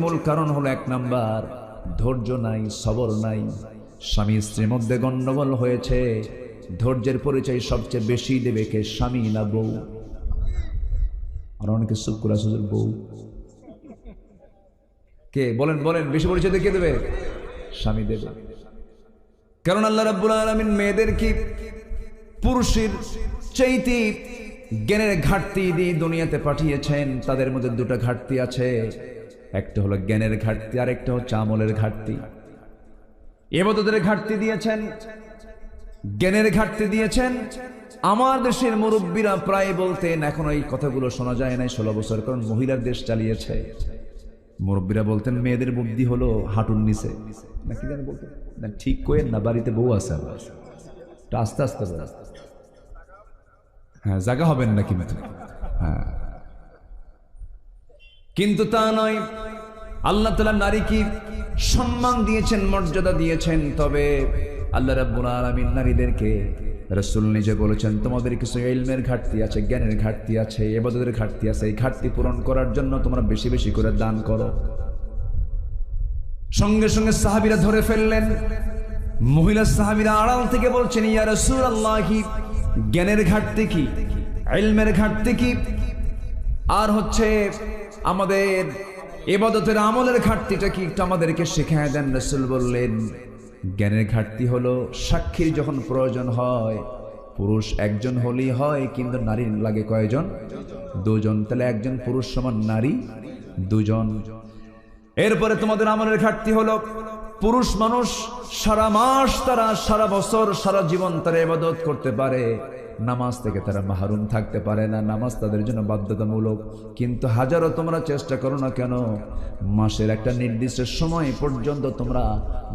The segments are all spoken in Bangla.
মূল কারণ হলো এক নাম্বার, ধৈর্য নাই, সবর নাই। স্বামী স্ত্রীর মধ্যে গন্ডগোল হয়েছে, ধৈর্যের পরিচয় সবচেয়ে বেশি দেবে কে স্বামী না বউ? আর অনেকে বউ। কে? বলেন বলেন, বেশি পরিচয় কে দেবে? স্বামী দেবে। কারণ আল্লাহ মেয়েদের কি পুরুষের চাইতে জ্ঞানের ঘাটতি দিয়ে দুনিয়াতে পাঠিয়েছেন? তাদের মধ্যে দুটো ঘাটতি আছে। একটা হলো জ্ঞানের ঘাটতি আর একটা হচ্ছে আমলের ঘাটতি। এবাদতের ঘাটতি দিয়েছেন, জ্ঞানের ঘাটতি দিয়েছেন। আমার দেশের মুরব্বীরা প্রায় বলতেন, এখন এই কথাগুলো শোনা যায় নাই, ষোলো বছর, কারণ মহিলার দেশ চালিয়েছে। মুরব্বীরা বলতেন, মেয়েদের বুদ্ধি হলো হাঁটুর নিচে। নাকি জানি বলতেন? না, ঠিক করেন না, বাড়িতে বউ আছে আস্তে আস্তে বলেন। হ্যাঁ জায়গা হবেন নাকি কিন্তু হ্যাঁ। কিন্তু তা নয়। আল্লাহ তালা নারীকে সম্মান দিয়েছেন, মর্যাদা দিয়েছেন। তবে আল্লাহ রাব্বুল আলামিন নারীদেরকে রসুল নিজে বলেছেন তোমাদের কিছু ইলমের ঘাটতি আছে, জ্ঞানের ঘাটতি আছে, এবাদতের ঘাটতি আছে। এই ঘাটতি পূরণ করার জন্য তোমরা বেশি বেশি করে দান করো। সঙ্গে সঙ্গে সাহাবিরা ধরে ফেললেন। মহিলা সাহাবিরা আড়াল থেকে বলছেন, ইয়া রসুল আল্লাহি জ্ঞানের ঘাটতি কি? ইলমের ঘাটতি কি? আর হচ্ছে আমাদের এবাদতের আমলের ঘাটতিটা কি একটু আমাদেরকে শেখায় দেন রসুল বললেন, জ্ঞানের ঘাটতি হলো সাক্ষীর যখন প্রয়োজন হয়, পুরুষ একজন হলেই হয় কিন্তু নারীর লাগে কয়জন? দুজন। তাহলে একজন পুরুষ সমান নারী, দুজন। এরপরে তোমাদের আমলের ঘাটতি হলো পুরুষ মানুষ সারা মাস তারা, সারা বছর, সারা জীবন তারা এবাদত করতে পারে। নামাজ থেকে তারা মাহরুম থাকতে পারে না, নামাজ তাদের জন্য বাধ্যতামূলক। কিন্তু হাজারো তোমরা চেষ্টা করো না কেন? মাসের একটা নির্দিষ্ট সময় পর্যন্ত তোমরা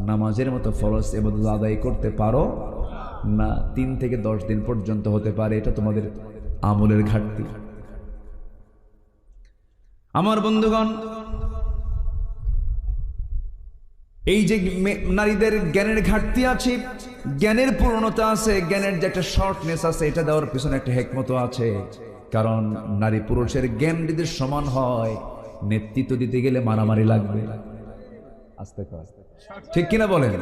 নামাজের মতো ফরজ এবাদত আদায় করতে পারো না, তিন থেকে দশ দিন পর্যন্ত হতে পারে, এটা তোমাদের আমলের ঘাটতি। আমার বন্ধুগণ এই যে নারীদের জ্ঞানের ঘাটতি আছে, জ্ঞানের পূর্ণতা আছে, জ্ঞানের যে একটা শর্টনেস আছে, এটা দেওয়ার পিছনে একটা হেকমত আছে। কারণ নারী পুরুষের জ্ঞান যদি সমান হয়, নেতৃত্ব দিতে গেলে মারামারি লাগবে। আস্তে আস্তে ঠিক কিনা বলেন?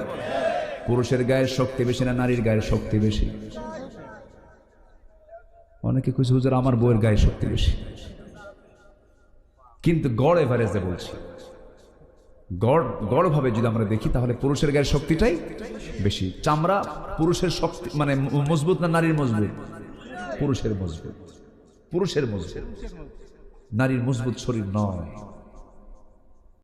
পুরুষের গায়ের শক্তি বেশি না নারীর গায়ের শক্তি বেশি? অনেকে কিছু হুজুর, আমার বউয়ের গায়ের শক্তি বেশি। কিন্তু গড় এভারেজে বলছি গড়, গড়ভাবে যদি আমরা দেখি, তাহলে পুরুষের গায়ের শক্তিটাই বেশি। চামড়া পুরুষের শক্তি মানে মজবুত না নারীর মজবুত? পুরুষের মজবুত। পুরুষের মজবুত। নারীর মজবুত শরীর নয়।